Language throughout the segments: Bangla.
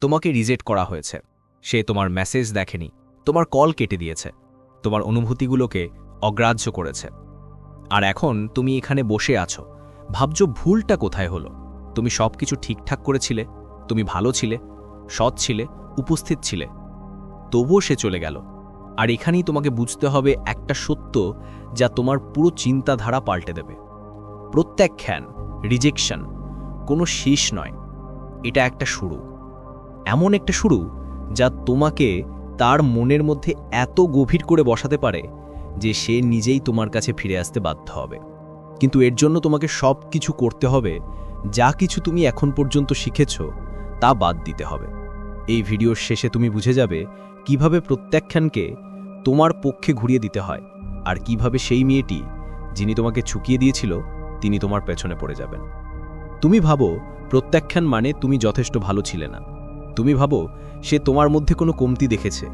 তোমাকে রিজেক্ট করা হয়েছে। সে তোমার মেসেজ দেখেনি, তোমার কল কেটে দিয়েছে, তোমার অনুভূতিগুলোকে অগ্রাহ্য করেছে। আর এখন তুমি এখানে বসে আছো, ভাবছ ভুলটা কোথায় হলো? তুমি সব কিছু ঠিকঠাক করেছিলে, তুমি ভালো ছিলে, সৎ ছিলে, উপস্থিত ছিলে। তবুও সে চলে গেল। আর এখানেই তোমাকে বুঝতে হবে একটা সত্য যা তোমার পুরো চিন্তাধারা পাল্টে দেবে। প্রত্যাখ্যান রিজেকশন কোনো শেষ নয়। এটা একটা শুরু। এমন একটা শুরু যা তোমাকে তার মনের মধ্যে এত গভীর করে বসাতে পারে যে সে নিজেই তোমার কাছে ফিরে আসতে বাধ্য হবে। কিন্তু এর জন্য তোমাকে সব কিছু করতে হবে, যা কিছু তুমি এখন পর্যন্ত শিখেছ, তা বাদ দিতে হবে। এই ভিডিওর শেষে তুমি বুঝে যাবে কীভাবে প্রত্যাখ্যানকে তোমার পক্ষে ঘুরিয়ে দিতে হয় আর কীভাবে সেই মেয়েটি, যিনি তোমাকে ছুকিয়ে দিয়েছিল, তিনি তোমার পেছনে পড়ে যাবেন। তুমি ভাবো, প্রত্যাখ্যান মানে তুমি যথেষ্ট ভালো ছিলে না। তুমি ভাবো সে তোমার মধ্যে কোনো কমতি দেখেছে।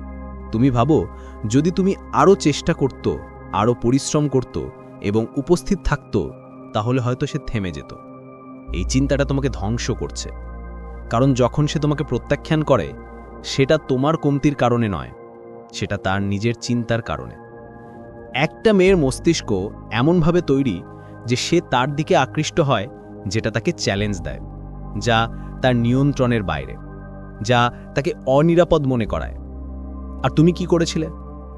তুমি ভাবো যদি তুমি আরও চেষ্টা করত, আরও পরিশ্রম করত এবং উপস্থিত থাকত, তাহলে হয়তো সে থেমে যেত। এই চিন্তাটা তোমাকে ধ্বংস করছে। কারণ যখন সে তোমাকে প্রত্যাখ্যান করে, সেটা তোমার কমতির কারণে নয়, সেটা তার নিজের চিন্তার কারণে। একটা মেয়ের মস্তিষ্ক এমনভাবে তৈরি যে সে তার দিকে আকৃষ্ট হয়, যেটা তাকে চ্যালেঞ্জ দেয়, যা তার নিয়ন্ত্রণের বাইরে। যা তাকে অনিরাপদ মনে করায়। আর তুমি কি করেছিলে?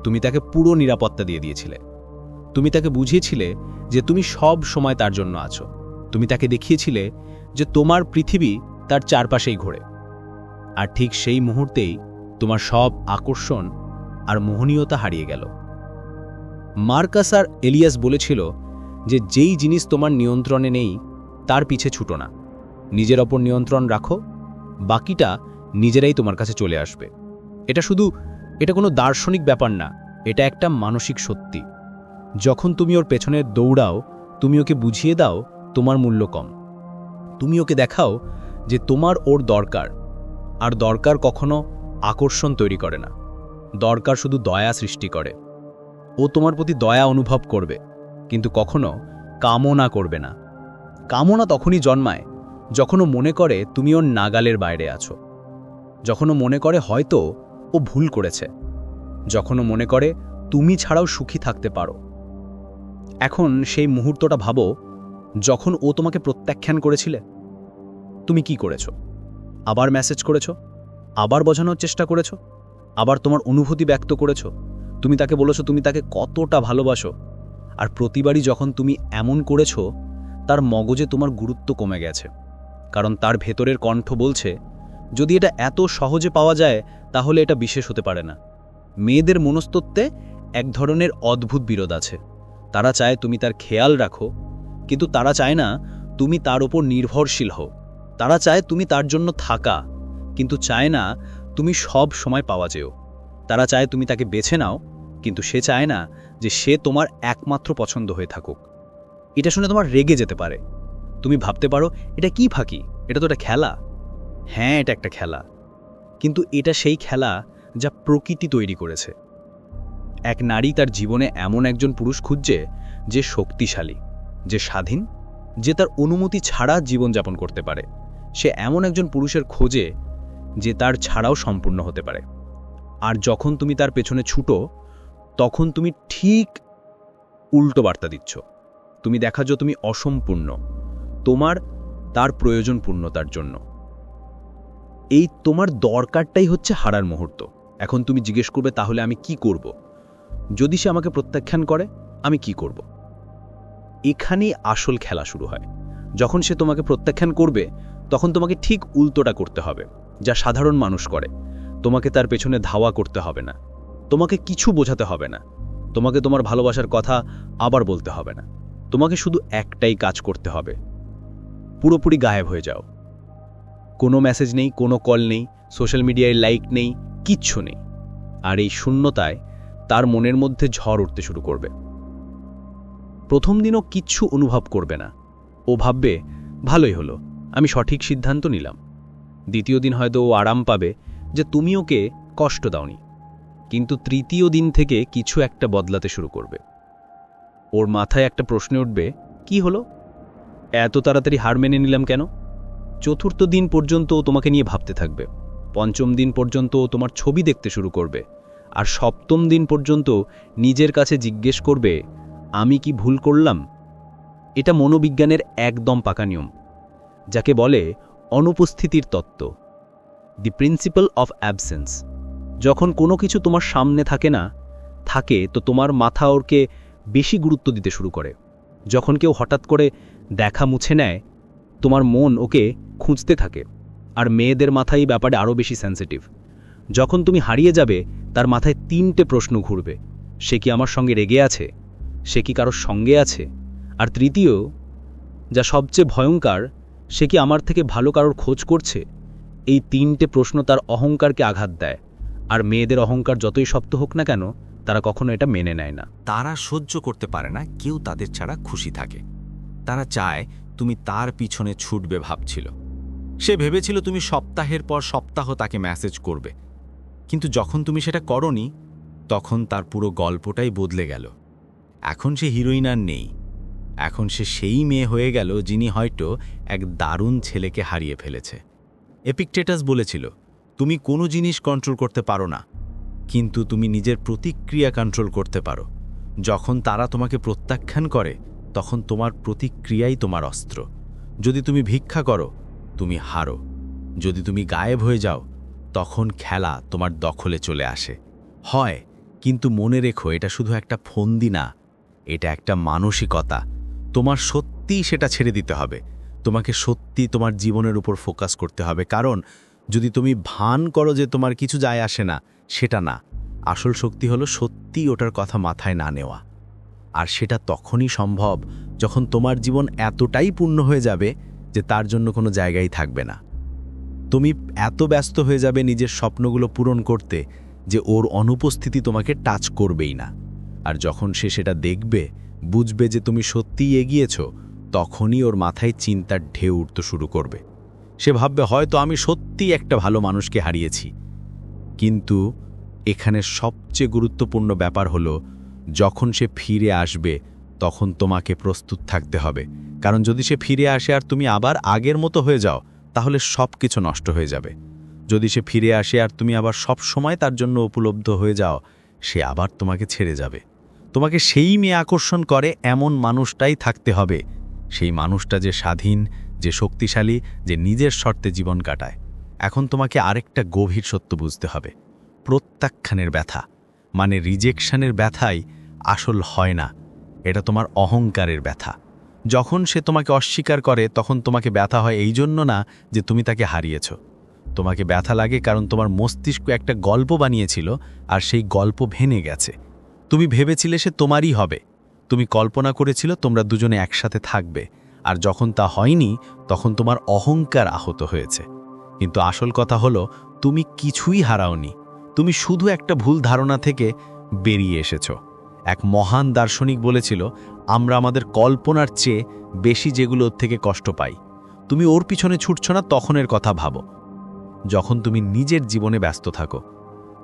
তুমি তাকে পুরো নিরাপত্তা দিয়ে দিয়েছিলে। তুমি তাকে বুঝিয়েছিলে যে তুমি সব সময় তার জন্য আছো। তুমি তাকে দেখিয়েছিলে যে তোমার পৃথিবী তার চারপাশেই ঘোরে। আর ঠিক সেই মুহূর্তেই তোমার সব আকর্ষণ আর মোহনীয়তা হারিয়ে গেল। মার্কাস আর এলিয়াস বলেছিল যে যেই জিনিস তোমার নিয়ন্ত্রণে নেই, তার পিছে ছুটো না। নিজের ওপর নিয়ন্ত্রণ রাখো। বাকিটা নিজেরাই তোমার কাছে চলে আসবে। এটা শুধু, এটা কোনো দার্শনিক ব্যাপার না, এটা একটা মানসিক সত্যি। যখন তুমি ওর পেছনে দৌড়াও, তুমি ওকে বুঝিয়ে দাও তোমার মূল্য কম। তুমি ওকে দেখাও যে তোমার ওর দরকার, আর দরকার কখনো আকর্ষণ তৈরি করে না। দরকার শুধু দয়া সৃষ্টি করে। ও তোমার প্রতি দয়া অনুভব করবে, কিন্তু কখনো কামনা করবে না। কামনা তখনই জন্মায় যখন ও মনে করে তুমি ওর নাগালের বাইরে আছো। যখন ও মনে করে হয়তো ও ভুল করেছে। যখন ও মনে করে তুমি ছাড়াও সুখী থাকতে পারো। এখন সেই মুহূর্তটা ভাবো, যখন ও তোমাকে প্রত্যাখ্যান করেছিলে। তুমি কি করেছ? আবার মেসেজ করেছ? আবার বোঝানোর চেষ্টা করেছ? আবার তোমার অনুভূতি ব্যক্ত করেছ? তুমি তাকে বলেছ, তুমি তাকে কতটা ভালোবাসো? আর প্রতিবারই যখন তুমি এমন করেছ, তার মগজে তোমার গুরুত্ব কমে গেছে। কারণ তার ভেতরের কণ্ঠ বলছে যদি এটা এত সহজে পাওয়া যায়, তাহলে এটা বিশেষ হতে পারে না। মেয়েদের মনস্তত্ত্বে এক ধরনের অদ্ভুত বিরোধ আছে। তারা চায় তুমি তার খেয়াল রাখো, কিন্তু তারা চায় না তুমি তার ওপর নির্ভরশীল হও। তারা চায় তুমি তার জন্য থাকা, কিন্তু চায় না তুমি সব সময় পাওয়া যেও। তারা চায় তুমি তাকে বেছে নাও, কিন্তু সে চায় না যে সে তোমার একমাত্র পছন্দ হয়ে থাকুক। এটা শুনে তোমার রেগে যেতে পারে। তুমি ভাবতে পারো, এটা কি ফাঁকি? এটা তো একটা খেলা। হ্যাঁ এটা একটা খেলা। কিন্তু এটা সেই খেলা যা প্রকৃতি তৈরি করেছে। এক নারী তার জীবনে এমন একজন পুরুষ খুঁজছে যে শক্তিশালী, যে স্বাধীন, যে তার অনুমতি ছাড়া জীবনযাপন করতে পারে। সে এমন একজন পুরুষের খোঁজে যে তার ছাড়াও সম্পূর্ণ হতে পারে। আর যখন তুমি তার পেছনে ছুটো, তখন তুমি ঠিক উল্টো বার্তা দিচ্ছ। তুমি দেখা তুমি অসম্পূর্ণ। তোমার, তার প্রয়োজন পূর্ণতার জন্য। এই তোমার দরকারটাই হচ্ছে হারার মুহূর্ত। এখন তুমি জিজ্ঞেস করবে, তাহলে আমি কি করব? যদি সে আমাকে প্রত্যাখ্যান করে, আমি কি করব? এখানেই আসল খেলা শুরু হয়। যখন সে তোমাকে প্রত্যাখ্যান করবে, তখন তোমাকে ঠিক উল্টোটা করতে হবে, যা সাধারণ মানুষ করে। তোমাকে তার পেছনে ধাওয়া করতে হবে না। তোমাকে কিছু বোঝাতে হবে না। তোমাকে তোমার ভালোবাসার কথা আবার বলতে হবে না। তোমাকে শুধু একটাই কাজ করতে হবে। পুরোপুরি গায়েব হয়ে যাও। কোনো মেসেজ নেই, কোনো কল নেই সোশ্যাল মিডিয়ায় লাইক নেই, কিচ্ছু নেই। আর এই শূন্যতায় তার মনের মধ্যে ঝড় উঠতে শুরু করবে। প্রথম দিনও কিচ্ছু অনুভব করবে না। ও ভাববে, ভালোই হলো, আমি সঠিক সিদ্ধান্ত নিলাম। দ্বিতীয় দিন হয়তো ও আরাম পাবে যে তুমি ওকে কষ্ট দাওনি। কিন্তু তৃতীয় দিন থেকে কিছু একটা বদলাতে শুরু করবে। ওর মাথায় একটা প্রশ্ন উঠবে, কি হলো? এত তাড়াতাড়ি হার মেনে নিলাম কেন? চতুর্থ দিন পর্যন্ত তোমাকে নিয়ে ভাবতে থাকবে। পঞ্চম দিন পর্যন্ত তোমার ছবি দেখতে শুরু করবে। আর সপ্তম দিন পর্যন্ত নিজের কাছে জিজ্ঞেস করবে, আমি কি ভুল করলাম? এটা মনোবিজ্ঞানের একদম পাকা নিয়ম, যাকে বলে অনুপস্থিতির তত্ত্ব, দি প্রিন্সিপাল অফ অ্যাবসেন্স। যখন কোনো কিছু তোমার সামনে থাকে না, থাকে তো তোমার মাথা ওরকে বেশি গুরুত্ব দিতে শুরু করে। যখন কেউ হঠাৎ করে দেখা মুছে নেয়, তোমার মন ওকে খুঁজতে থাকে, আর মেয়েদের মাথায় এই ব্যাপারে আরও বেশি সেন্সিটিভ যখন তুমি হারিয়ে যাবে, তার মাথায় তিনটে প্রশ্ন ঘুরবে, সে কি আমার সঙ্গে রেগে আছে? সে কি কারোর সঙ্গে আছে? আর তৃতীয়, যা সবচেয়ে ভয়ঙ্কর, সে কি আমার থেকে ভালো কারোর খোঁজ করছে? এই তিনটে প্রশ্ন তার অহংকারকে আঘাত দেয়, আর মেয়েদের অহংকার যতই শক্ত হোক না কেন, তারা কখনো এটা মেনে নেয় না। তারা সহ্য করতে পারে না, কেউ তাদের ছাড়া খুশি থাকে। তারা চায় তুমি তার পিছনে ছুটবে ভাবছিল। সে ভেবেছিল তুমি সপ্তাহের পর সপ্তাহ তাকে মেসেজ করবে। কিন্তু যখন তুমি সেটা করনি, তখন তার পুরো গল্পটাই বদলে গেল। এখন সে হিরোইন আর নেই। এখন সে সেই মেয়ে হয়ে গেল যিনি হয়তো এক দারুণ ছেলেকে হারিয়ে ফেলেছে। এপিকটেটাস বলেছিল, তুমি কোনো জিনিস কন্ট্রোল করতে পারো না, কিন্তু তুমি নিজের প্রতিক্রিয়া কন্ট্রোল করতে পারো। যখন তারা তোমাকে প্রত্যাখ্যান করে, তখন তোমার প্রতিক্রিয়াই তোমার অস্ত্র। যদি তুমি ভিক্ষা করো তুমি হারো। যদি তুমি গায়েব হয়ে যাও, তখন খেলা তোমার দখলে চলে আসে। হয়, কিন্তু মনে রেখো, এটা শুধু একটা ফন্দি না, এটা একটা মানসিকতা। তোমার সত্যিই সেটা ছেড়ে দিতে হবে। তোমাকে সত্যি তোমার জীবনের উপর ফোকাস করতে হবে। কারণ, যদি তুমি ভান করো যে তোমার কিছু যায় আসে না, সেটা না। আসল শক্তি হলো সত্যি ওটার কথা মাথায় না নেওয়া। আর সেটা তখনই সম্ভব যখন তোমার জীবন এতটাই পূর্ণ হয়ে যাবে যে তার জন্য কোনো জায়গাই থাকবে না। তুমি এত ব্যস্ত হয়ে যাবে নিজের স্বপ্নগুলো পূরণ করতে যে ওর অনুপস্থিতি তোমাকে টাচ করবেই না। আর যখন সে সেটা দেখবে, বুঝবে যে তুমি সত্যিই এগিয়েছ, তখনই ওর মাথায় চিন্তার ঢেউ উঠতে শুরু করবে। সে ভাববে, হয়তো আমি সত্যিই একটা ভালো মানুষকে হারিয়েছি। কিন্তু এখানে সবচেয়ে গুরুত্বপূর্ণ ব্যাপার হলো, যখন সে ফিরে আসবে, তখন তোমাকে প্রস্তুত থাকতে হবে। কারণ যদি সে ফিরে আসে আর তুমি আবার আগের মতো হয়ে যাও, তাহলে সব কিছু নষ্ট হয়ে যাবে। যদি সে ফিরে আসে আর তুমি আবার সব সময় তার জন্য উপলব্ধ হয়ে যাও, সে আবার তোমাকে ছেড়ে যাবে। তোমাকে সেই মেয়ে আকর্ষণ করে এমন মানুষটাই থাকতে হবে। সেই মানুষটা যে স্বাধীন, যে শক্তিশালী, যে নিজের শর্তে জীবন কাটায়। এখন তোমাকে আরেকটা গভীর সত্য বুঝতে হবে। প্রত্যাখ্যানের ব্যথা মানে রিজেকশনের ব্যথাই আসল হয় না। এটা তোমার অহংকারের ব্যথা। যখন সে তোমাকে অস্বীকার করে, তখন তোমাকে ব্যথা হয় এই জন্য না যে তুমি তাকে হারিয়েছ। তোমাকে ব্যথা লাগে কারণ তোমার মস্তিষ্ক একটা গল্প বানিয়েছিল আর সেই গল্প ভেঙে গেছে। তুমি ভেবেছিলে সে তোমারই হবে। তুমি কল্পনা করেছিল তোমরা দুজনে একসাথে থাকবে। আর যখন তা হয়নি, তখন তোমার অহংকার আহত হয়েছে। কিন্তু আসল কথা হলো, তুমি কিছুই হারাওনি। তুমি শুধু একটা ভুল ধারণা থেকে বেরিয়ে এসেছ। এক মহান দার্শনিক বলেছিল আমরা আমাদের কল্পনার চেয়ে বেশি যেগুলো ওর থেকে কষ্ট পাই। তুমি ওর পিছনে ছুটছ না, তখনের কথা ভাবো। যখন তুমি নিজের জীবনে ব্যস্ত থাকো,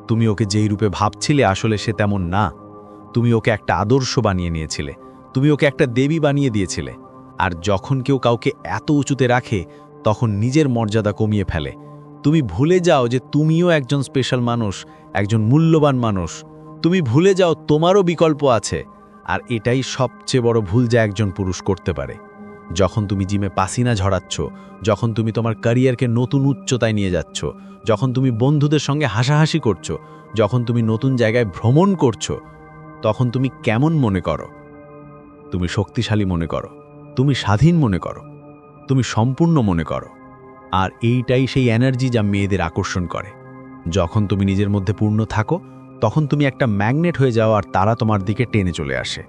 তুমি ওকে যেই রূপে ভাবছিলে আসলে সে তেমন না। তুমি ওকে একটা আদর্শ বানিয়ে নিয়েছিলে। তুমি ওকে একটা দেবী বানিয়ে দিয়েছিলে। আর যখন কেউ কাউকে এত উঁচুতে রাখে, তখন নিজের মর্যাদা কমিয়ে ফেলে। তুমি ভুলে যাও যে তুমিও একজন স্পেশাল মানুষ, একজন মূল্যবান মানুষ। তুমি ভুলে যাও তোমারও বিকল্প আছে। আর এটাই সবচেয়ে বড় ভুল যা একজন পুরুষ করতে পারে। যখন তুমি জিমে পাসিনা ঝরাচ্ছ যখন তুমি তোমার ক্যারিয়ারকে নতুন উচ্চতায় নিয়ে যাচ্ছ, যখন তুমি বন্ধুদের সঙ্গে হাসাহাসি করছ, যখন তুমি নতুন জায়গায় ভ্রমণ করছ, তখন তুমি কেমন মনে করো? তুমি শক্তিশালী মনে করো। তুমি স্বাধীন মনে করো। তুমি সম্পূর্ণ মনে করো। আর এইটাই সেই এনার্জি যা মেয়েদের আকর্ষণ করে। যখন তুমি নিজের মধ্যে পূর্ণ থাকো তখন তুমি একটা ম্যাগনেট হয়ে যাও আর তারা তোমার দিকে টেনে চলে আসে।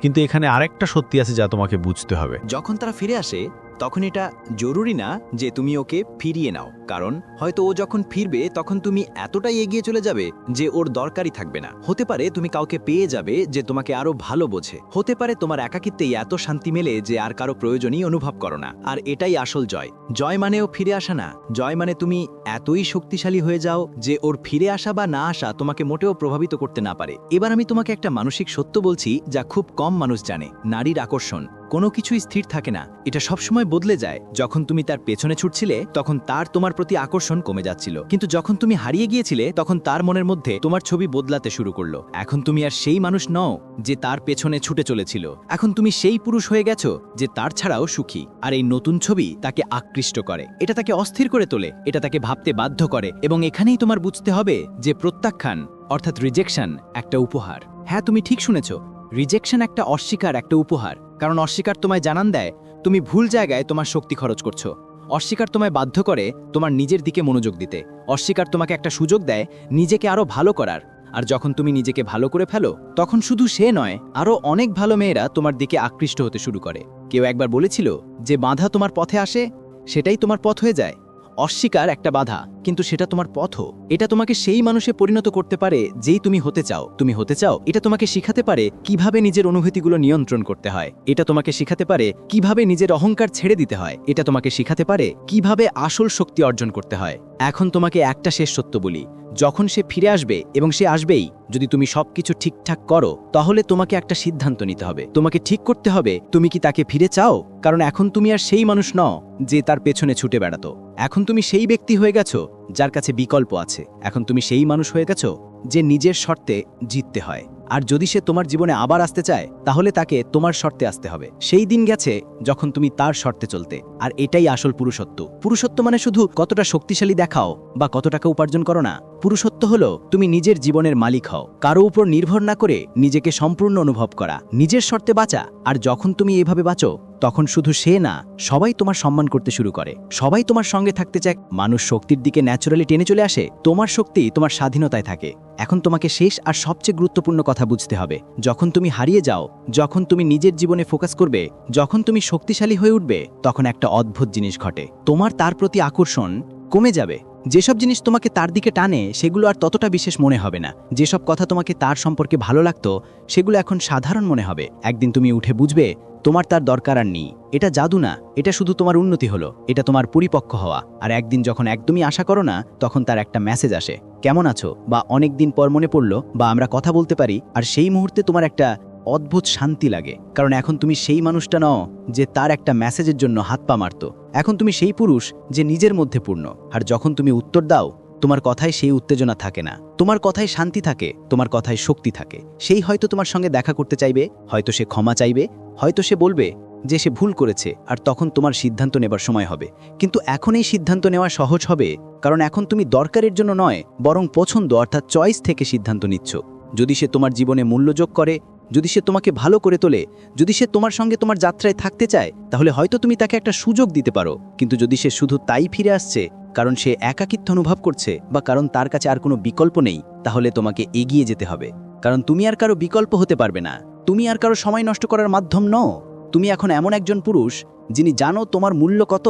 কিন্তু এখানে আরেকটা সত্যি আছে যা তোমাকে বুঝতে হবে। যখন তারা ফিরে আসে তখন এটা জরুরি না যে তুমি ওকে ফিরিয়ে নাও, কারণ হয়তো ও যখন ফিরবে তখন তুমি এতটাই এগিয়ে চলে যাবে যে ওর দরকারই থাকবে না। হতে পারে তুমি কাউকে পেয়ে যাবে যে তোমাকে আরও ভালো বোঝে। হতে পারে তোমার একাকিত্বেই এত শান্তি মেলে যে আর কারও প্রয়োজনই অনুভব করো না। আর এটাই আসল জয়। জয় মানেও ফিরে আসা না। জয় মানে তুমি এতই শক্তিশালী হয়ে যাও যে ওর ফিরে আসা বা না আসা তোমাকে মোটেও প্রভাবিত করতে না পারে। এবার আমি তোমাকে একটা মানসিক সত্য বলছি যা খুব কম মানুষ জানে, নারীর আকর্ষণ। কোনো কিছুই স্থির থাকে না। এটা সবসময় বদলে যায়। যখন তুমি তার পেছনে ছুটছিলে, তখন তার তোমার প্রতি আকর্ষণ কমে যাচ্ছিল। কিন্তু যখন তুমি হারিয়ে গিয়েছিলে, তখন তার মনের মধ্যে তোমার ছবি বদলাতে শুরু করল। এখন তুমি আর সেই মানুষ নও, যে তার পেছনে ছুটে চলেছিল। এখন তুমি সেই পুরুষ হয়ে গেছো, যে তার ছাড়াও সুখী। আর এই নতুন ছবি তাকে আকৃষ্ট করে। এটা তাকে অস্থির করে তোলে, এটা তাকে ভাবতে বাধ্য করে। এবং এখানেই তোমার বুঝতে হবে যে প্রত্যাখ্যান, অর্থাৎ রিজেকশন একটা উপহার। হ্যাঁ তুমি ঠিক শুনেছ। রিজেকশন একটা অস্বীকার, একটা উপহার। কারণ অস্বীকার তোমায় জানান দেয়, তুমি ভুল জায়গায় তোমার শক্তি খরচ করছ। অস্বীকার তোমায় বাধ্য করে তোমার নিজের দিকে মনোযোগ দিতে। অস্বীকার তোমাকে একটা সুযোগ দেয়, নিজেকে আরও ভালো করার। আর যখন তুমি নিজেকে ভালো করে ফেলো, তখন শুধু সে নয় আরও অনেক ভালো মেয়েরা তোমার দিকে আকৃষ্ট হতে শুরু করে। কেউ একবার বলেছিল যে বাধা তোমার পথে আসে, সেটাই তোমার পথ হয়ে যায়। অস্বীকার একটা বাধা, কিন্তু সেটা তোমার পথও এটা তোমাকে সেই মানুষে পরিণত করতে পারে যেই তুমি হতে চাও। তুমি হতে চাও, এটা তোমাকে শিখাতে পারে কীভাবে নিজের অনুভূতিগুলো নিয়ন্ত্রণ করতে হয়। এটা তোমাকে শিখাতে পারে কীভাবে নিজের অহংকার ছেড়ে দিতে হয়। এটা তোমাকে শিখাতে পারে কীভাবে আসল শক্তি অর্জন করতে হয়। এখন তোমাকে একটা শেষ সত্য বলি যখন সে ফিরে আসবে এবং সে আসবেই, যদি তুমি সবকিছু ঠিকঠাক করো, তাহলে তোমাকে একটা সিদ্ধান্ত নিতে হবে। তোমাকে ঠিক করতে হবে, তুমি কি তাকে ফিরে চাও? কারণ এখন তুমি আর সেই মানুষ নও, যে তার পেছনে ছুটে বেড়াতো। এখন তুমি সেই ব্যক্তি হয়ে গেছো, যার কাছে বিকল্প আছে। এখন তুমি সেই মানুষ হয়ে গেছো, যে নিজের শর্তে জিততে হয়। আর যদি সে তোমার জীবনে আবার আসতে চায়, তাহলে তাকে তোমার শর্তে আসতে হবে। সেই দিন গেছে যখন তুমি তার শর্তে চলতে। আর এটাই আসল পুরুষত্ব। পুরুষত্ব মানে শুধু কতটা শক্তিশালী দেখাও বা কত টাকা উপার্জন করো না। পুরুষত্ব হলো তুমি নিজের জীবনের মালিক হও। কারও উপর নির্ভর না করে নিজেকে সম্পূর্ণ অনুভব করা। নিজের শর্তে বাঁচা। আর যখন তুমি এভাবে বাঁচো তখন শুধু সে না, সবাই তোমার সম্মান করতে শুরু করে। সবাই তোমার সঙ্গে থাকতে চায়। মানুষ শক্তির দিকে ন্যাচারালি টেনে চলে আসে। তোমার শক্তি তোমার স্বাধীনতায় থাকে। এখন তোমাকে শেষ আর সবচেয়ে গুরুত্বপূর্ণ কথা বুঝতে হবে। যখন তুমি হারিয়ে যাও, যখন তুমি নিজের জীবনে ফোকাস করবে, যখন তুমি শক্তিশালী হয়ে উঠবে, তখন একটা অদ্ভুত জিনিস ঘটে। তোমার তার প্রতি আকর্ষণ কমে যাবে। যেসব জিনিস তোমাকে তার দিকে টানে, সেগুলো আর ততটা বিশেষ মনে হবে না। যেসব কথা তোমাকে তার সম্পর্কে ভালো লাগতো, সেগুলো এখন সাধারণ মনে হবে। একদিন তুমি উঠে বুঝবে, তোমার তার দরকার আর নেই। এটা জাদু না, এটা শুধু তোমার উন্নতি হলো, এটা তোমার পরিপক্ক হওয়া। আর একদিন যখন একদমই আশা করো না, তখন তার একটা মেসেজ আসে। কেমন আছো? বা অনেক দিন পর মনে পড়ল, বা আমরা কথা বলতে পারি, আর সেই মুহূর্তে তোমার একটা অদ্ভুত শান্তি লাগে। কারণ এখন তুমি সেই মানুষটা নও, যে তার একটা মেসেজের জন্য হাত পা মারত। এখন তুমি সেই পুরুষ যে নিজের মধ্যে পূর্ণ। আর যখন তুমি উত্তর দাও, তোমার কথায় সেই উত্তেজনা থাকে না। তোমার কথায় শান্তি থাকে, তোমার কথায় শক্তি থাকে। সেই হয়তো তোমার সঙ্গে দেখা করতে চাইবে, হয়তো সে ক্ষমা চাইবে, হয়তো সে বলবে যে সে ভুল করেছে, আর তখন তোমার সিদ্ধান্ত নেবার সময় হবে। কিন্তু এখন এই সিদ্ধান্ত নেওয়া সহজ হবে, কারণ এখন তুমি দরকারের জন্য নয়, বরং পছন্দ অর্থাৎ চয়েস থেকে সিদ্ধান্ত নিচ্ছ। যদি সে তোমার জীবনে মূল্য যোগ করে যদি সে তোমাকে ভালো করে তোলে, যদি সে তোমার সঙ্গে তোমার যাত্রায় থাকতে চায়, তাহলে হয়তো তুমি তাকে একটা সুযোগ দিতে পারো। কিন্তু যদি সে শুধু তাই ফিরে আসছে, কারণ সে একাকিত্ব অনুভব করছে বা কারণ তার কাছে আর কোনো বিকল্প নেই, তাহলে তোমাকে এগিয়ে যেতে হবে। কারণ তুমি আর কারও বিকল্প হতে পারবে না। তুমি আর কারও সময় নষ্ট করার মাধ্যম নও। তুমি এখন এমন একজন পুরুষ, যিনি জানো তোমার মূল্য কত,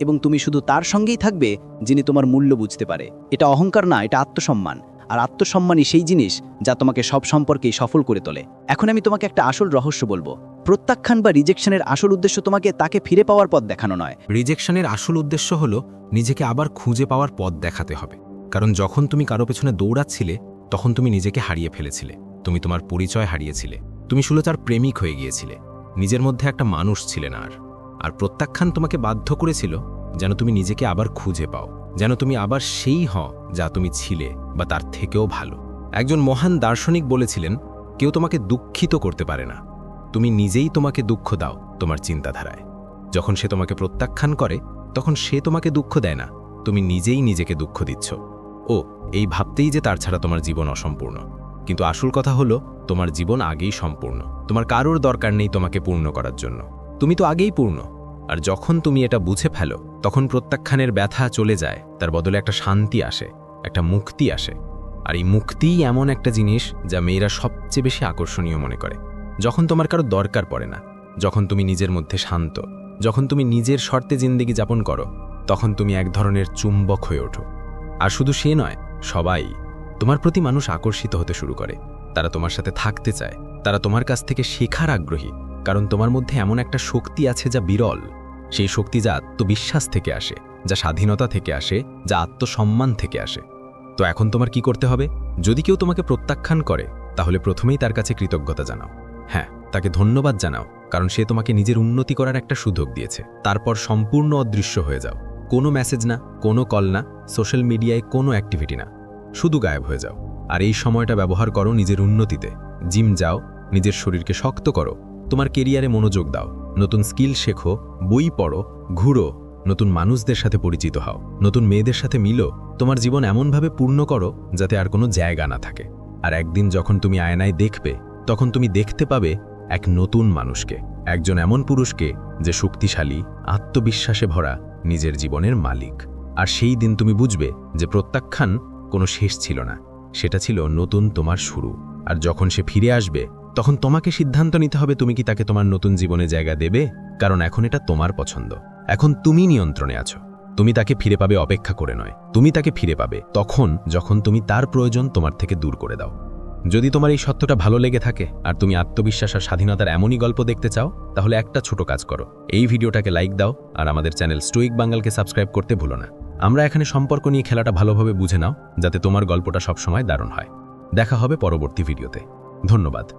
এবং তুমি শুধু তার সঙ্গেই থাকবে, যিনি তোমার মূল্য বুঝতে পারে। এটা অহংকার না, এটা আত্মসম্মান। আর আত্মসম্মানই সেই জিনিস যা তোমাকে সব সম্পর্কেই সফল করে তোলে। এখন আমি তোমাকে একটা আসল রহস্য বলব। প্রত্যাখ্যান বা রিজেকশনের আসল উদ্দেশ্য তোমাকে তাকে ফিরে পাওয়ার পথ দেখানো নয়। রিজেকশনের আসল উদ্দেশ্য হল নিজেকে আবার খুঁজে পাওয়ার পথ দেখাতে হবে। কারণ যখন তুমি কারও পেছনে দৌড়াচ্ছিলে, তখন তুমি নিজেকে হারিয়ে ফেলেছিলে। তুমি তোমার পরিচয় হারিয়েছিলে। তুমি শুধু তার প্রেমিক হয়ে গিয়েছিলে। নিজের মধ্যে একটা মানুষ ছিলে না আর। আর প্রত্যাখ্যান তোমাকে বাধ্য করেছিল যেন তুমি নিজেকে আবার খুঁজে পাও। যেন তুমি আবার সেই হও যা তুমি ছিলে বা তার থেকেও ভালো। একজন মহান দার্শনিক বলেছিলেন, কেউ তোমাকে দুঃখিত করতে পারে না। তুমি নিজেই তোমাকে দুঃখ দাও তোমার চিন্তাধারায়। যখন সে তোমাকে প্রত্যাখ্যান করে, তখন সে তোমাকে দুঃখ দেয় না। তুমি নিজেই নিজেকে দুঃখ দিচ্ছ। ও, এই ভাবতেই যে তার ছাড়া তোমার জীবন অসম্পূর্ণ। কিন্তু আসল কথা হলো, তোমার জীবন আগেই সম্পূর্ণ। তোমার কারোর দরকার নেই তোমাকে পূর্ণ করার জন্য। তুমি তো আগেই পূর্ণ। আর যখন তুমি এটা বুঝে ফেলো, তখন প্রত্যাখ্যানের ব্যথা চলে যায়, তার বদলে একটা শান্তি আসে, একটা মুক্তি আসে। আর এই মুক্তিই এমন একটা জিনিস যা মেয়েরা সবচেয়ে বেশি আকর্ষণীয় মনে করে। যখন তোমার কারও দরকার পড়ে না, যখন তুমি নিজের মধ্যে শান্ত, যখন তুমি নিজের শর্তে জিন্দেগি যাপন করো, তখন তুমি এক ধরনের চুম্বক হয়ে ওঠো। আর শুধু সে নয়, সবাই তোমার প্রতি মানুষ আকর্ষিত হতে শুরু করে। তারা তোমার সাথে থাকতে চায়, তারা তোমার কাছ থেকে শেখার আগ্রহী। কারণ তোমার মধ্যে এমন একটা শক্তি আছে যা বিরল। সেই শক্তি যা আত্মবিশ্বাস থেকে আসে, যা স্বাধীনতা থেকে আসে, যা আত্মসম্মান থেকে আসে। তো এখন তোমার কি করতে হবে? যদি কেউ তোমাকে প্রত্যাখ্যান করে, তাহলে প্রথমেই তার কাছে কৃতজ্ঞতা জানাও। হ্যাঁ তাকে ধন্যবাদ জানাও, কারণ সে তোমাকে নিজের উন্নতি করার একটা সুযোগ দিয়েছে। তারপর সম্পূর্ণ অদৃশ্য হয়ে যাও। কোনো মেসেজ না, কোনো কল না সোশ্যাল মিডিয়ায় কোনো অ্যাক্টিভিটি না। শুধু গায়েব হয়ে যাও। আর এই সময়টা ব্যবহার করো নিজের উন্নতিতে। জিম যাও, নিজের শরীরকে শক্ত করো। তোমার কেরিয়ারে মনোযোগ দাও, নতুন স্কিল শেখো, বই পড়ো, ঘুরো, নতুন মানুষদের সাথে পরিচিত হও, নতুন মেয়েদের সাথে মিলো, তোমার জীবন এমনভাবে পূর্ণ করো যাতে আর কোনো জায়গা না থাকে। আর একদিন যখন তুমি আয়নায় দেখবে, তখন তুমি দেখতে পাবে এক নতুন মানুষকে, একজন এমন পুরুষকে যে শক্তিশালী, আত্মবিশ্বাসে ভরা নিজের জীবনের মালিক। আর সেই দিন তুমি বুঝবে যে প্রত্যাখ্যান কোনো শেষ ছিল না, সেটা ছিল নতুন তোমার শুরু। আর যখন সে ফিরে আসবে তখন তোমাকে সিদ্ধান্ত নিতে হবে তুমি কি তাকে তোমার নতুন জীবনে জায়গা দেবে? কারণ এখন এটা তোমার পছন্দ। এখন তুমি নিয়ন্ত্রণে আছো। তুমি তাকে ফিরে পাবে অপেক্ষা করে নয়। তুমি তাকে ফিরে পাবে তখন যখন তুমি তার প্রয়োজন তোমার থেকে দূর করে দাও। যদি তোমার এই সত্যটা ভালো লেগে থাকে আর তুমি আত্মবিশ্বাস আর স্বাধীনতার এমনই গল্প দেখতে চাও, তাহলে একটা ছোট কাজ করো। এই ভিডিওটাকে লাইক দাও আর আমাদের চ্যানেল স্টোইক বাঙ্গালকে সাবস্ক্রাইব করতে ভুলো না। আমরা এখানে সম্পর্ক নিয়ে খেলাটা ভালোভাবে বুঝে নাও, যাতে তোমার গল্পটা সবসময় দারুণ হয়। দেখা হবে পরবর্তী ভিডিওতে। ধন্যবাদ।